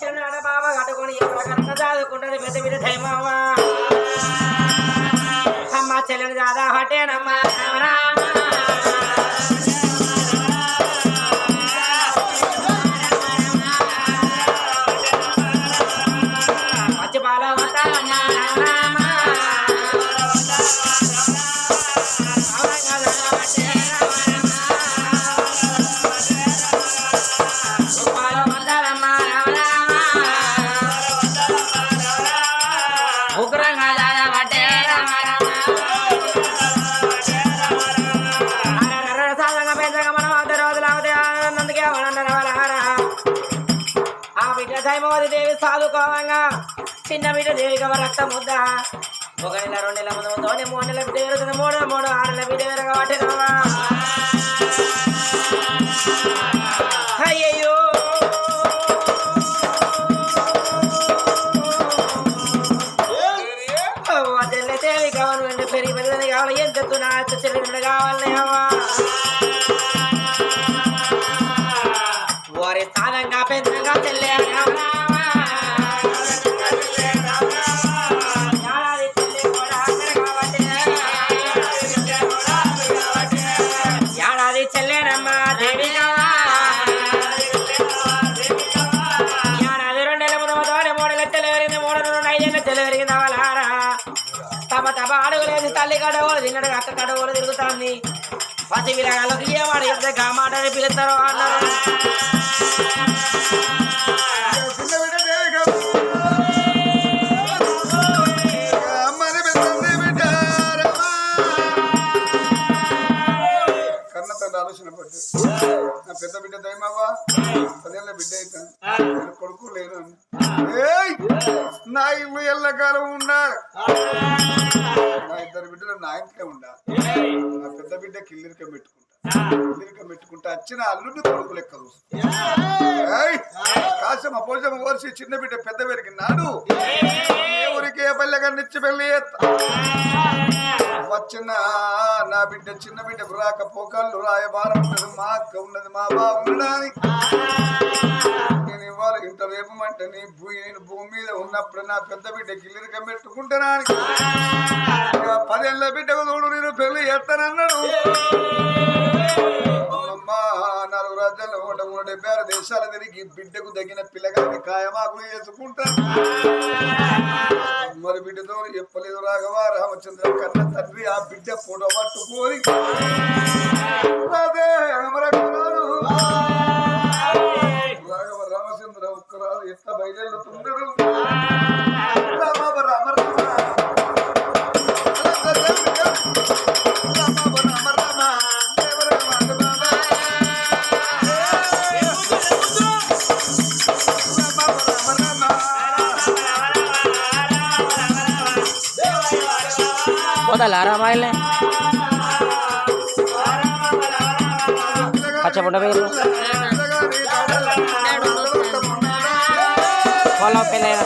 చిన్నాడ బాబా కట్టుకొని ఎవరికన్నా చదువుకుంటుంది పెద్ద పెద్ద దైవమ్మా అమ్మ చెల్లెలు దాదా హటేనమ్మా దైమవతి చిన్న బిడ్డ దేవి గవ రక్త ముద్ద. ఒక నెల రెండు నెల ముందు ముందు మూడు నెలలు బిడ్డ ఎరుగుతుంది మూడు మూడు ఆరు నెల బిడ్డ ఎరగ పెద్దంది బిడ్డ రమా. కన్న తండ్రి ఆలోచన పడ్డు నా పెద్ద బిడ్డ దయమావా పదేళ్ళ బిడ్డ అయితే కొడుకు లేను నా ఇల్లు ఎల్లకాలం ఉండా నా ఇద్దరు బిడ్డలు నా ఇంట్లో ఉండాలి పెద్ద బిడ్డ కిల్లిరిక పెట్టుకుంటాం కిల్లిరిక పెట్టుకుంటా వచ్చిన అల్లుడిని కొడుకు లెక్క చూస్తా. ఏయ్! కాశమ్మ చిన్న బిడ్డ పెద్ద పెరిగినాడు ఏ ఊరికి ఏ పల్లెగా నిచ్చి పెళ్ళి చేస్తా. వచ్చిన నా బిడ్డ చిన్న బిడ్డ రాక పోకళ్ళు రాయబారం ఉన్నది. మా అక్క ఉన్నది మా బావ ఉండడానికి. నేను ఇవాళ ఇంత రేపమంటే నీ భూమి నేను భూమి మీద ఉన్నప్పుడు నా పెద్ద బిడ్డ గిల్లిరిక పెట్టుకుంటానాని ఇక పదేళ్ళ బిడ్డకు చూడు నేను పెళ్ళి చేస్తానన్నాడు. నాలుగు రాజ్యాలు నూట మూడు డెబ్బై ఆరు దేశాలు తిరిగి బిడ్డకు తగిన పిల్లగాని కాయమాకులు చేసుకుంటా మరి బిడ్డతో చెప్పలేదు రాఘవ రామచంద్ర కన్న తండ్రి ఆ బిడ్డ ఫోటో పట్టు అదే రాఘవ రామచంద్ర ఒక్కరాలు ఎట్లా బయలుదేరుతున్నారు? రామ రామ రామ రామాయణే పచ్చబుడ్డ పేరు పొలం పెళ్ళైన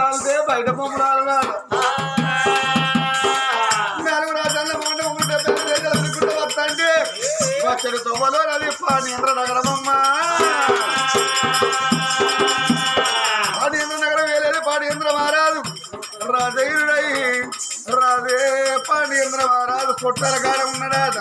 రాలితే బయట పొమ్ము రాలనాడు నాలుగు రాజాల మూట ఉంటే పెద్ద అనుకుంటూ వస్తంటే వచ్చడు తొవ్వలో నది నగరమమ్మ. పానీంద్ర నగరం వేలేది పానీంద్ర మహారాజు. రాజయుడై రాజే పానీంద్ర మహారాజు. కొట్టల కాడ ఉన్నాడాట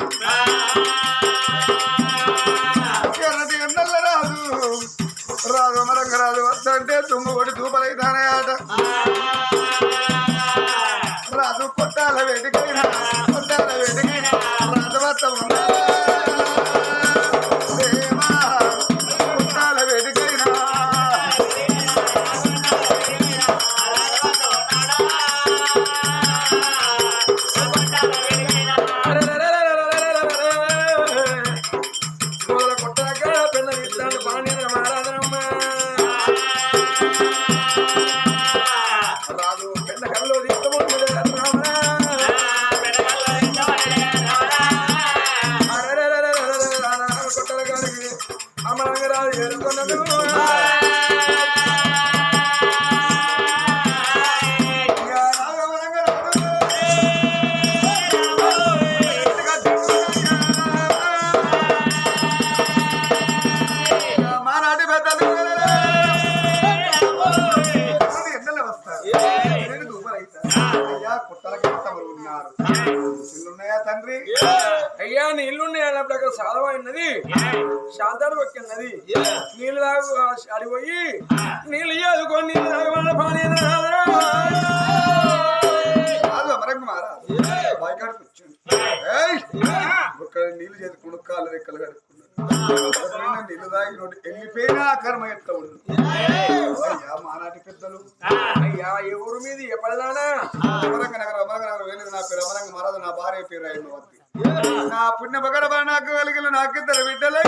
ఒక్కడ నీళ్ళు చేతి కుడుక్కాలు రెక్కలు కడుక్కున్నాడు. నీళ్ళు తాగి నోటి వెళ్ళిపోయినా కర్మ ఎట్లా ఉండదు అయ్యా మానాటి పెద్దలు. అయ్యా ఎవరు మీది ఎప్పటిదానా? అమరంగ నగర అమరంగ నగర వేలేదు నా పేరు అమరంగ మహారాజు నా భార్య పేరు అయ్యవద్ది నా పుణ్య పగడబా నాకు కలిగిన నాకిద్దరు బిడ్డలే.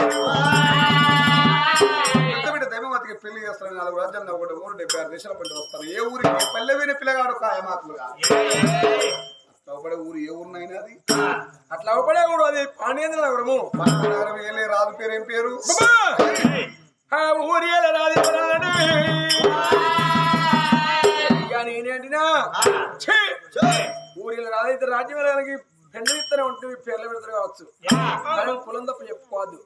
పెద్ద దైవమతికి పెళ్ళి చేస్తాను నాలుగు రాజ్యాలు ఒకటి ఊరు డెబ్బై ఆరు దేశాల పంట వస్తాను. ఏ ఊరికి? పల్లె విని పిల్లగాడు కాయమాకులుగా లోపడే ఊరు ఏ ఊరినైనా అది? అట్లా ఒకడే కూడా అది. పానీయంద్ర నగరము నగరం ఏలే రాజు పేరు ఏం పేరు? ఊరి రాది అయ్యా నేనేంటినా! ఊరిలో రాదైతే రాజ్యం వెళ్ళడానికి పెండు ఇత్తనే ఉంటుంది పేర్లు పెడతారు కావచ్చు. మనం కులం తప్ప చెప్పుకోవద్దు.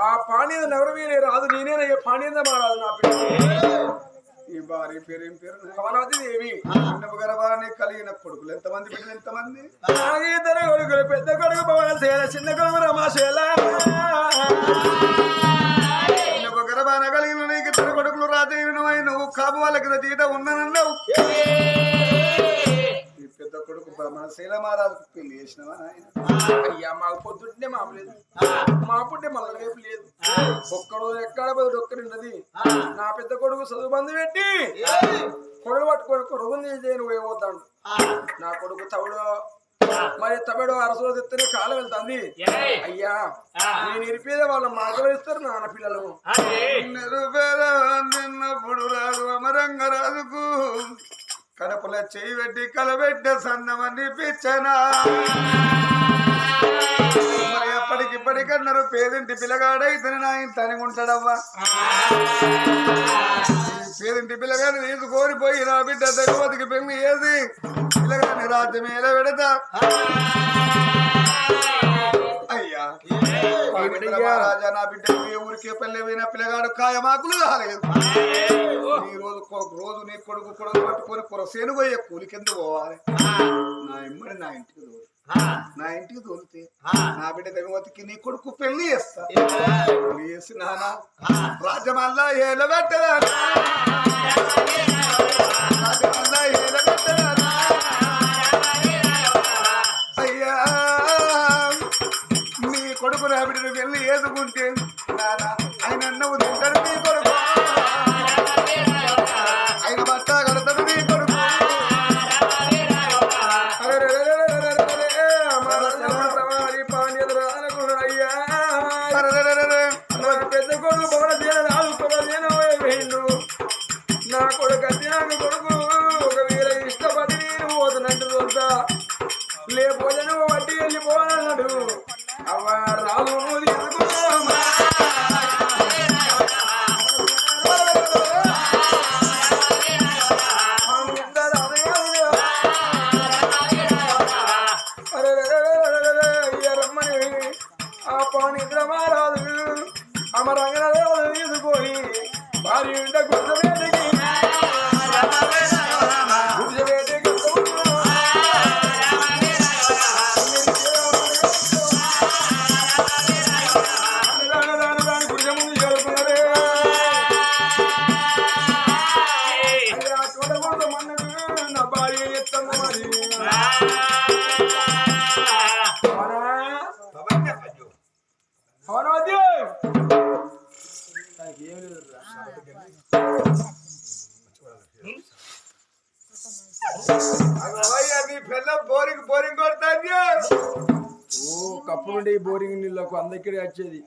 ఆ పానీయ నగరం రాదు నేనే పానీయంద మారాదు నా పేరు. ఈ భార్య పేరు ఏం పేరు? కవనాది దేవి గర్భాన్ని కలిగిన కొడుకులు. ఎంతమంది బిడ్డలు? ఎంతమంది? ఇద్దరు కొడుకులు పెద్ద కొడుకు చిన్న కొడుకు రమాశేల. గర్భాన కలిగిన నీకు ఇద్దరు కొడుకులు రాజయ్య నువ్వు కాబు వాళ్ళకి తీట ఉన్నానన్నావు పెద్ద కొడుకు బ్రహ్మణ శీలమారాజుకు పెళ్ళి చేసినవా అయ్యా మాకు పొద్దున్నే మాపు లేదు. మా పుట్టే మళ్ళీ రేపు లేదు. ఒక్కడు ఎక్కడ పోయి ఒక్కడున్నది నా పెద్ద కొడుకు చదువు బంధు పెట్టి కొడలు పట్టుకొని కొడుకుని నేను పోతాడు. నా కొడుకు తవుడు మరి తమిడు అరసులో తెత్తనే కాలం వెళ్తుంది. అయ్యా నేను ఇరిపేదే వాళ్ళ మాట ఇస్తారు నాన్న పిల్లలు. నిరుపేద నిన్నప్పుడు రాదు అమరంగ రాజుకు కడపల చేయి పెట్టి కలబెట్టే సన్నమని పిచ్చనా. మరి ఎప్పటికిప్పటికన్నారు పేదింటి పిల్లగాడైతే నా ఇంతని ఉంటాడవ్వా పేదింటి పిల్లగాని తీసుకొని పోయి నా బిడ్డ దగ్గరికి పెళ్ళి ఏది? పిల్లగాని రాజ్యం ఎలా పెడతా. రాజా నా బిడ్డ ఏ ఊరికే పల్లె పోయిన పిల్లగాడు కాయమాకులు కాలేదు ఈ రోజు రోజు నీ కొడుకు కొడుకు పట్టుకొని కొర సేను పోయే కూలి కింద పోవాలి. నా ఇమ్మడి నా ఇంటికి నా ఇంటికి తోలితే నా బిడ్డ దగ్గరికి నీ కొడుకు పెళ్ళి చేస్తా. పెళ్ళి చేసి నాన్న రాజమల్లా ఏల పెట్టదా రాజమల్లా ఏల కొడుకు నా బిడ్డను వెళ్ళి ఏదుకుంటే ఆయన నువ్వు తింటాడు నీళ్ళకు అందరికీ వచ్చేది.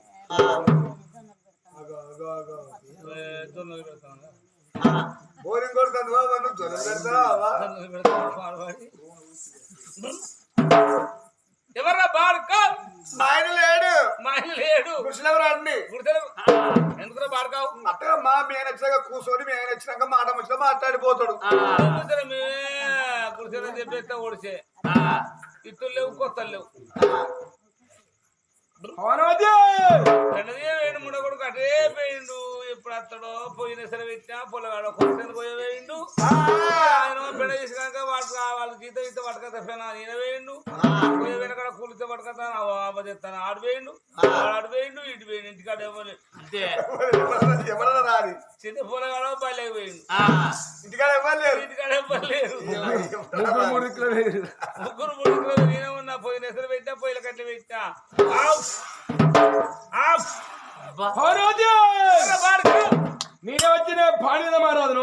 బోరింగ్ కొడుతుంది బాబా నువ్వు జ్వరం పెడతావా? ఎవర్రా బాడుకో? మా ఆయన లేడు. మా ఆయన లేడు అండి ఎందుకురా బాడుకావు? అట్టగా మా మేము వచ్చాక కూర్చొని మేము వచ్చినాక మాట వచ్చినా మాట్లాడిపోతాడు. గుడిసెలు చెప్పేస్తే ఓడిసే. ఇట్లు లేవు కొత్తలు లేవు. రెండు వేలు మూడో కొడుకు అటే పోయిండు. ఎప్పుడు వస్తాడో పోయిన సరే పెట్టినా పొలగాడు కొడుకు పోయి వేయిండు ఆయన పెళ్ళ చేసినాక వాడు వాళ్ళ జీతం ఇస్తే పట్టుకొస్తా పెన ఈయన వేయండు పోయి వెనకాల కూలితే పట్టుకొస్తాను అబ్బదిస్తాను ఆడు వేయండు ఆడు వేయండు ఇటు వేయండు ఇంటికాడ ఎవరు అంతే. చిన్న పొలగాడో బయలుకి పోయిండు. ఇంటికాడ ఇవ్వలేరు ఇంటికాడ లేరు? ముగ్గురు మూడు కిలో వేరు. ముగ్గురు ముగ్గురు నేనే ఉన్నా పోయిన ఎసరు పెట్టా పోయిన కట్ల పెట్టా ఆఫ్! ఆఫ్! నేనే వచ్చిన పాడిన మారాదును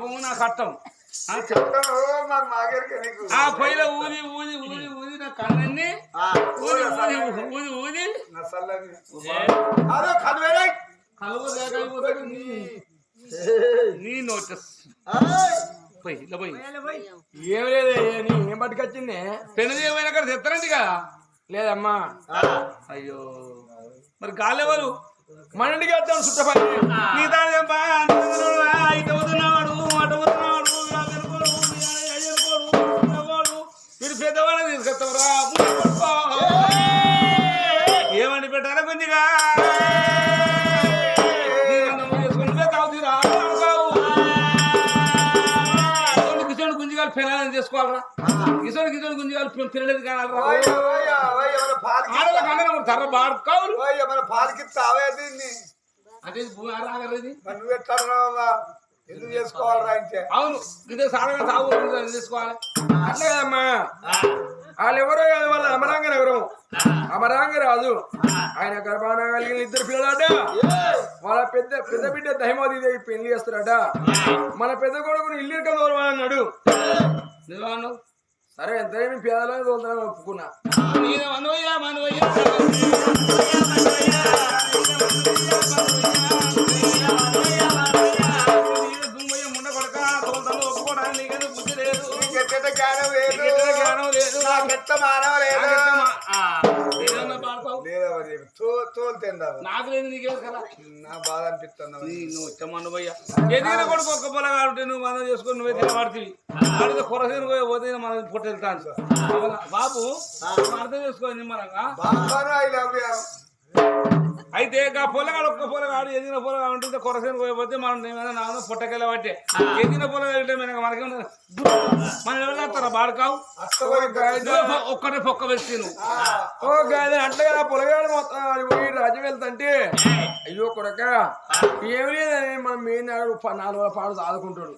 అర్థమైంది పాపం నా కట్టం. ఆ? పొయ్యిలో ఊది ఊది ఊది ఊది నా కళ్ళన్ని. ఊది ఊది ఊది ఊది నా సల్లని. అదో కనువేరే. కలువ లేకపోతే నీ నీ నోటీస్. పోయి ఏం లేదే నీ ఏం పట్టుకొచ్చింది? పెను ఏమైనా అక్కడ తెస్తారండి కదా లేదమ్మా అయ్యో. మరి గాలెవరు మన ఇంటికి వస్తాను చుట్టపల్లి నీ తాడేంపా ఇటు వదున్నాడు అటు. వీడు తీసుకొస్తావరా ఏమని పెట్టారా కొద్దిగా కిషోడు గుంజిగాలు చేసుకోవాలరా కిషోడు కిషోడు గుంజిగాలు పిల్లలు కావాలరా ఓయ్, ఓయ్, ఓయ్, ఏమైనా పాలకి- ఆడల కన్నా తర్ర బాడుకోవాలి. ఓయ్, ఏమైనా పాలకిస్తావే దీన్ని? అంటే భూమి రాగలది మరి నువ్వు ఎట్లా అన్నావుగా? ఎందుకు చేసుకోవాలరా అంటే? అవును ఇదే సారగా తాగు తీసుకోవాలి అట్లా కదమ్మా. వాళ్ళు ఎవరో కాదు వాళ్ళ అమరాంగ ఎవరు అమరాంగ రాజు. ఆయన గర్భాన కలిగిన ఇద్దరు పిల్లలట. వాళ్ళ పెద్ద పెద్ద బిడ్డ దహిమోది దేవి పెళ్ళి చేస్తారట. మన పెద్ద కొడుకుని ఇల్లు కదా అన్నాడు నిజమన్నావు సరే ఎంత ఏమి పేదలని తోలుతానని ఒప్పుకున్నా మనవయ్యా మనవయ్యా నాకు లేదు కదా. నా బాధ అనిపిస్తుంది నీ నువ్వు ఇష్టమన్న భయ్యా. ఎదిగిన కొడుకు ఒక్క పొలం కాబట్టి నువ్వు మనం చేసుకొని నువ్వే తినబడుతుంది ఆడితే కొరసేను పోయి పోతే మనం పుట్టెళ్తాను. బాబు నువ్వు అర్థం చేసుకో నిమ్మలంగా. బాబాను ఐ లవ్ యూ అయితే ఆ పొలగాడు ఒక్క పొలగాడు ఎదిగిన పొలగాడు ఉంటుంది కొరసేను పోయిపోతే మనం ఏమైనా నాన్న పుట్టకెళ్ళ బట్టే ఎదిగిన పొలగాడు మనకి మనకి మనం ఎవరు బాడుకావు? ఒక్కటే పొక్క వ్యక్తి నువ్వు ఓ గాది అట్లా కదా పొలగాడు మొత్తం పోయి రాజ్యం వెళ్తుంటే. అయ్యో కొడక. ఏమి లేదని మనం మెయిన్ నాలుగు రోజుల పాడు ఆదుకుంటాడు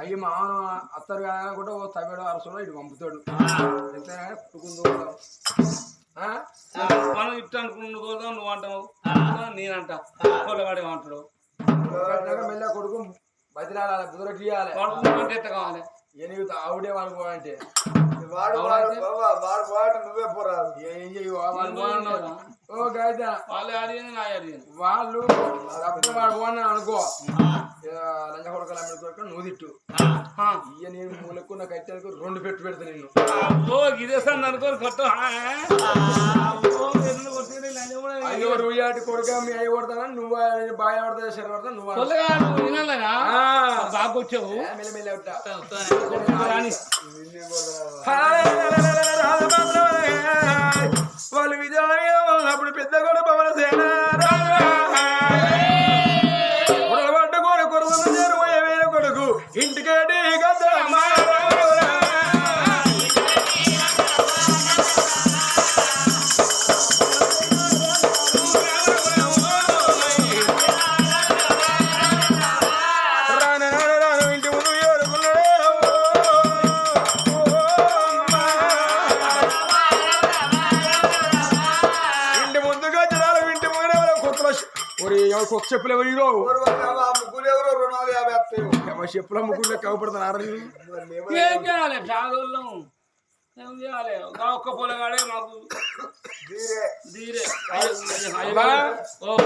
అయ్యి మామను అత్తరు కదా కూడా ఓ తమిళ అరసులో ఇటు పంపుతాడు. ఎంతైనా పుట్టుకుంటూ ఆ? మనం ఇట్లా అనుకుని నువ్వు అంటావు. నేనంట ఏమంటాడు కట్టినాక మెల్ల కొడుకు బతిలాడాలి బుదరకి అంటే కావాలి? ఎనిమిది ఆవిడే వాడుకోవాలంటే వాడు వాడు బాబా, వాడు వాడు నువ్వే పోరాదు ఏం చెయ్యి వాడు పోవాలన్నాడు. ఓ గాయత వాళ్ళు అడిగింది నా అడిగింది వాళ్ళు వాడు అనుకో. లంచ కొడకలు అమ్మిన నువ్వు తిట్టు నేను మూలకున్న కట్టెలకు రెండు పెట్టు పెడతా నిన్ను కొట్టు లంజం అయ్యో రుయ్యాటి కొడుక మీ అయ్యి కొడతానా నువ్వు బాగా కొడతా శర కొడతా నువ్వు. బాగా వచ్చావు వాళ్ళు విజయాల మీద ఉన్నప్పుడు పెద్ద కూడా పవన సేన చెప్పులు ఎవరు చెప్పులు లెక్క అవపడుతున్నారు మరి లేవా? ఏం చేయాలి చాదోళ్ళం ఏం చేయాలి ఒక ఒక్క పొలగాడే మాకు తీరే. దీరే అబ్బా. ఓ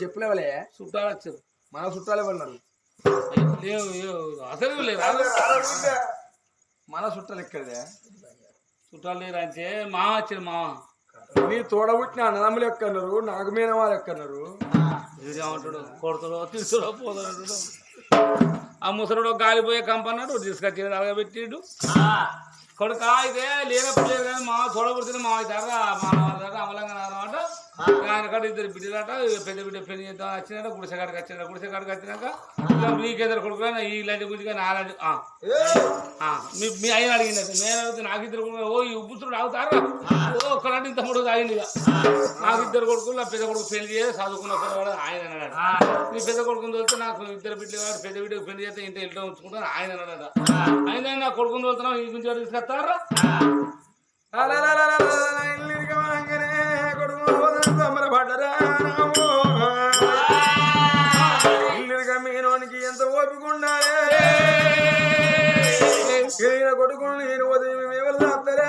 చెప్పులు ఎవలే చుట్టాలు వచ్చారు మన చుట్టాలు ఎవరున్నారు లేవు లేవు. అసలు లేరు అదే, అదే ఉండే. మన చుట్టాలు ఎక్కడదే చుట్టాలు లేరు అంటే మామ వచ్చారు మామ నీ తోడబుట్టిన అన్నదమ్ములు ఎక్కన్నారు? నాగమీన వాళ్ళు ఎక్కన్నారు? కొడతాడో తీసుకురా పోతాడు ఆ ముసలుడు గాలిపోయే కంపన్నాడు తీసుకొచ్చి అలగబెట్టిండు కొడుక ఇదే లేనప్పుడు లేదు కానీ మా చూడబడుతుంది మా దగ్గర మా దగ్గర అమలంగా అనమాట ఆయన కాడ ఇద్దరు బిడ్డలట పెద్ద బిడ్డ పెళ్ళి చేద్దాం కాడికి గుడిసెగాడికి గుడిసె గుడిసెగాడికి వచ్చినాక ఇక మీకిద్దరు కొడుకు ఈ లంటి గురించి నా లంటి ఆ. మీ ఆయన అడిగినట్టు నేను అడిగితే నాకు ఇద్దరు కొడుకులు, ఓ ఈ ఉబ్బుతుడు ఆగుతారా ఓ ఒక్కలాంటి మూడు తాగింది నాకు ఇద్దరు కొడుకులు నా పెద్ద కొడుకు పెళ్ళి చేసి చదువుకున్న పిల్లవాడు ఆయన అన్నాడు నీ పెద్ద కొడుకుని తోలితే నాకు ఇద్దరు బిడ్డలు కాదు పెద్ద బిడ్డకు పెళ్ళి చేస్తే ఇంత ఇంట్లో ఉంచుకుంటాను ఆయన అన్నాడు ఆయన నా కొడుకుని తోలుతున్నావు ఈ గురించి ఎవరు తీసుకొస్తారా మీనోనికి ఎంత ఓపిక ఉండాలి? ఈయన కొడుకుని నేను ఉదయం ఎవరు వస్తారే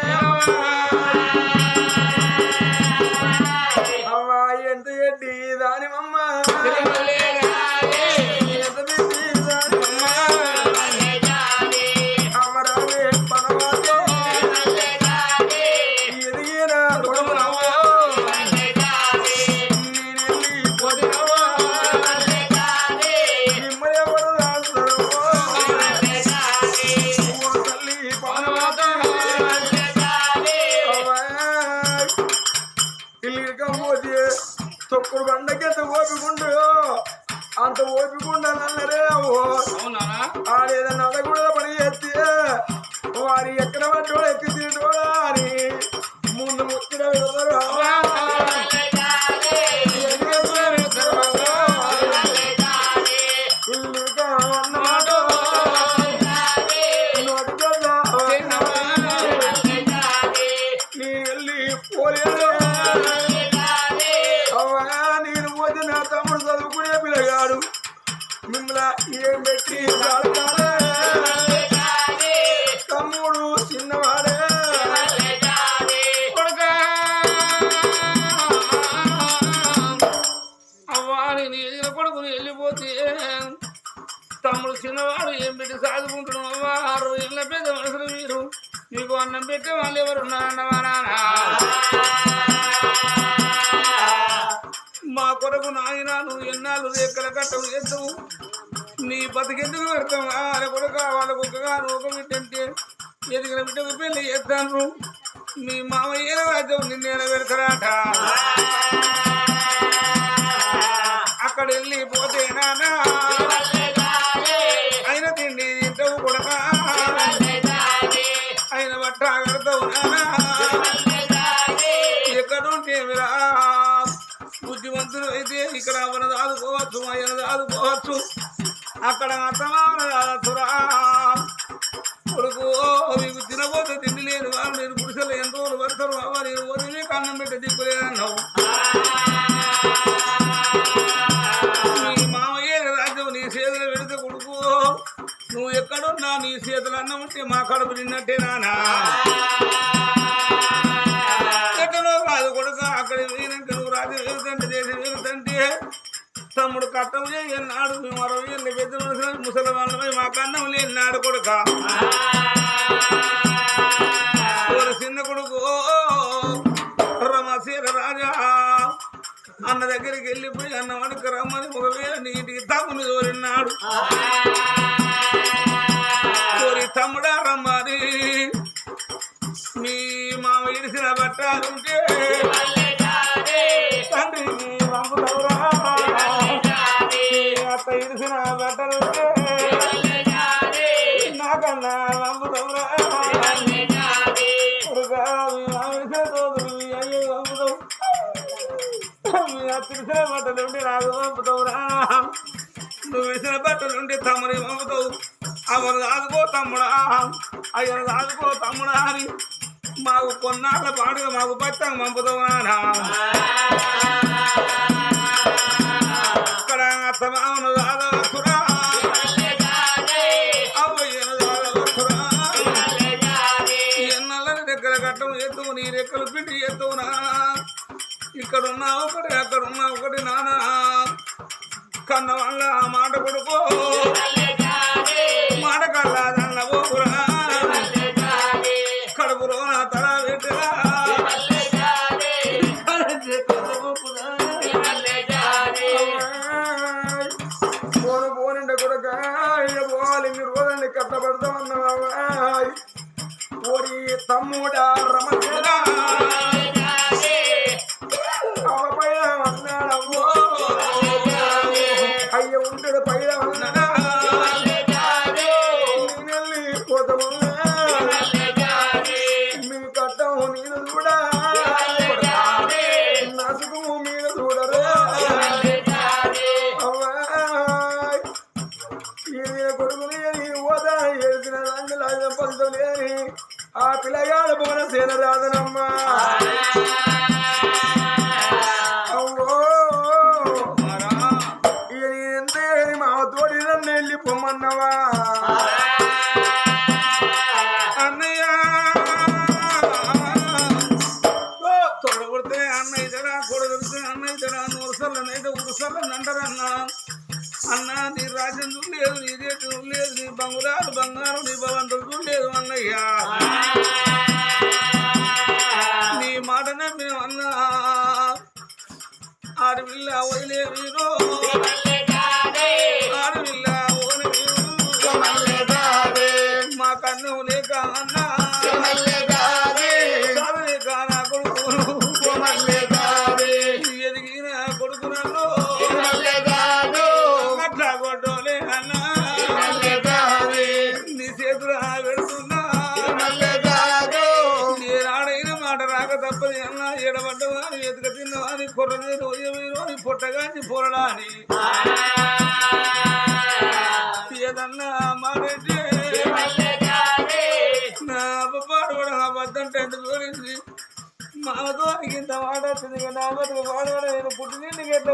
మీ మామయ్య రాజ్యం నిన్నేడ పెడతారాట అక్కడ వెళ్ళి పోతే నానా? ఆయన తిండి తింటావు కొడక ఆయన బట్ట కడతావు నానా? ఎక్కడుంటే మీరా? బుద్ధిమంతులు అయితే ఇక్కడ అవన దాదుకోవచ్చు ఆయన దాదుకోవచ్చు. అక్కడ అత్తమాన దాదురా కడుపు నిన్నట్టే నానా. ఎక్కడో కాదు కొడుక అక్కడ పోయినాక నువ్వు రాజు వెళ్తుంటే దేశం వెళ్తుంటే తమ్ముడు కట్టం చేయన్నాడు మేము ఎన్ని పెద్ద మనుషులు మా కన్నం లేనాడు కొడుక. చిన్న కొడుకు రమశీల రాజా అన్న దగ్గరికి వెళ్ళిపోయి అన్న వడక రమ్మ అయ్యను ఆదుకో తమ్ముడా అని మాకు కొన్నాళ్ళ పాటుగా మాకు పచ్చం పంపుతావా అత్తమామను దాదాకురా అవ్వయ్యను దాదాకురా ఎన్నెల్లని రెక్కల కట్టం ఎత్తువు నీ రెక్కలు పిండి ఎత్తువు ఇక్కడ ఇక్కడున్నా ఒకటి అక్కడ అక్కడున్నా ఒకటి నానా. కన్న వల్ల మాట కొడుకో మాట కల్లాదన్న అని పొరడాని ఏదన్నా మాటంటే నా అబ్బపాడు కూడా నా బద్దంటే ఎంత దూరింది? మాతో ఇంత మాట వచ్చింది నా బతుకు పాడవాడు పుట్టినింటికి ఎట్లా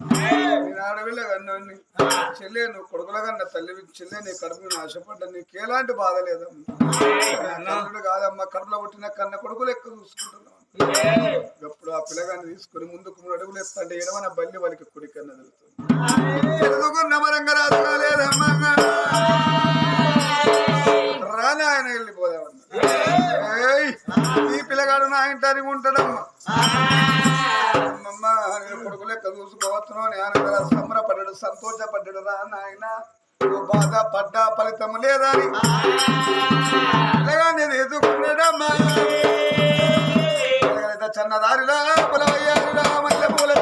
నేను ఆడపిల్ల కన్నాన్ని చెల్లె నువ్వు కొడుకుల కన్నా తల్లి చెల్లె నీ కడుపు నేను ఆశపడ్డా నీకు ఎలాంటి బాధ లేదమ్మా. కాదమ్మా కడుపులో పుట్టిన కన్న కొడుకులు ఎక్కువ చూసుకుంటున్నావు. ఎప్పుడు ఆ పిల్లగాన్ని తీసుకుని ముందుకు మూడు అడుగులు ఎత్తంటే ఎడవన బల్లి వాళ్ళకి కుడికన్నా తెలుస్తుంది. ఎదుగున్న రాదు కాలేదమ్మా రాని ఆయన వెళ్ళిపోదామన్నా ఈ పిల్లగాడు నా ఇంటానికి ఉంటాడమ్మా. నేను కొడుకు చూసుకోవచ్చును నేను సంబరపడ్డాడు సంతోషపడ్డాడు రా నాయన. నువ్వు బాధ పడ్డా ఫలితం లేదని నేను ఎదుర్కొన్నాడమ్మా చిన్నదారిలా పులవయ్యారిలా పొలవయ్యారిలా మల్లె పూల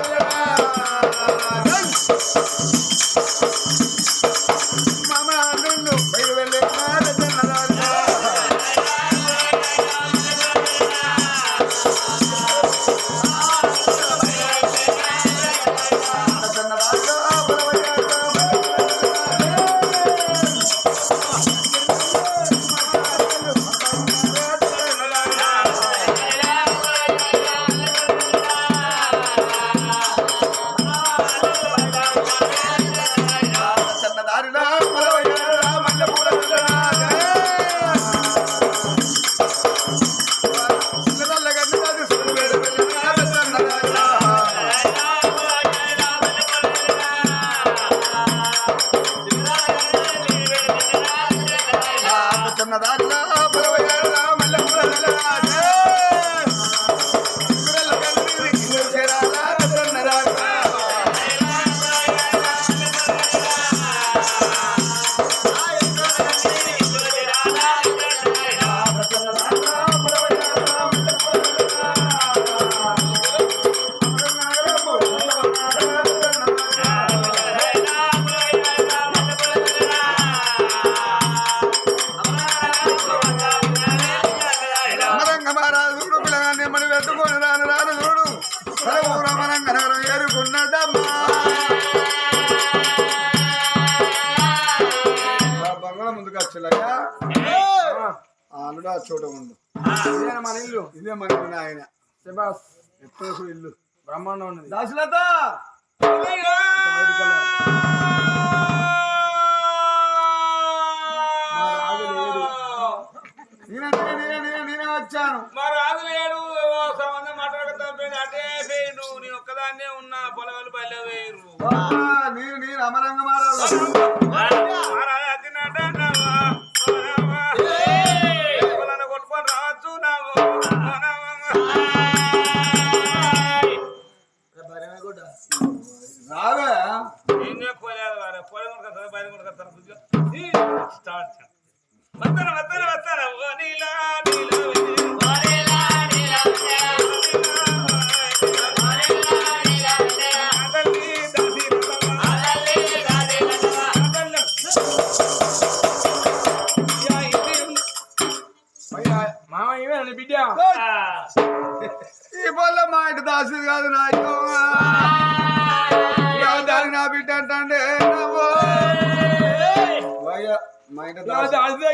ఇల్లు. బ్రహ్మాండం ఉన్నది. దాసులత! మా రాజు లేడు నేనే నేనే నేనే నేనే నేనే వచ్చాను. మా రాజు లేడు సంబంధం మాట్లాడతాం అటే పోయిండు. నేను ఒక్కదాన్నే ఉన్నా. పొలగాలు బయలు వేయరు అబ్బా, నేను నేను అమరంగ మారాలి.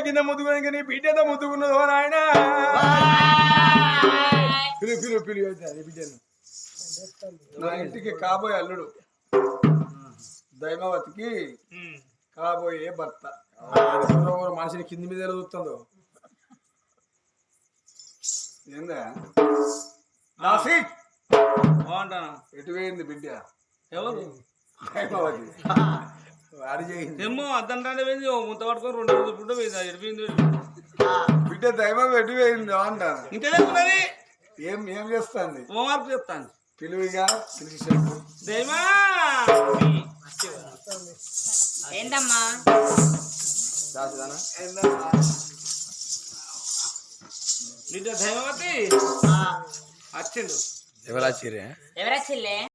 కింద ముద్దుకుని నీ బిడ్డతో ముద్దుకున్నదో నాయన? పిలు పిలు పిలు బిడ్డను? నా ఇంటికి కాబోయే అల్లుడు. దైమవతికి కాబోయే భర్త. మనిషిని కింది మీద చూస్తుందో. ఏందా? ఎటు పోయింది బిడ్డ? ఎవరు? దైమవతి ఏమో అద్దంటే పోయింది ఓ ముంత పట్టుకొని రెండు రోజులు పుట్ట పోయింది ఎడిపోయింది బిడ్డ దైవం ఎటు పోయింది అంటాను ఇంకేమున్నది ఏం ఏం చేస్తుంది? హోంవర్క్ చెప్తాను పిలువిగా పిలిచి ఏంటమ్మా? బిడ్డ వచ్చిండు. ఎవరొచ్చిల్లే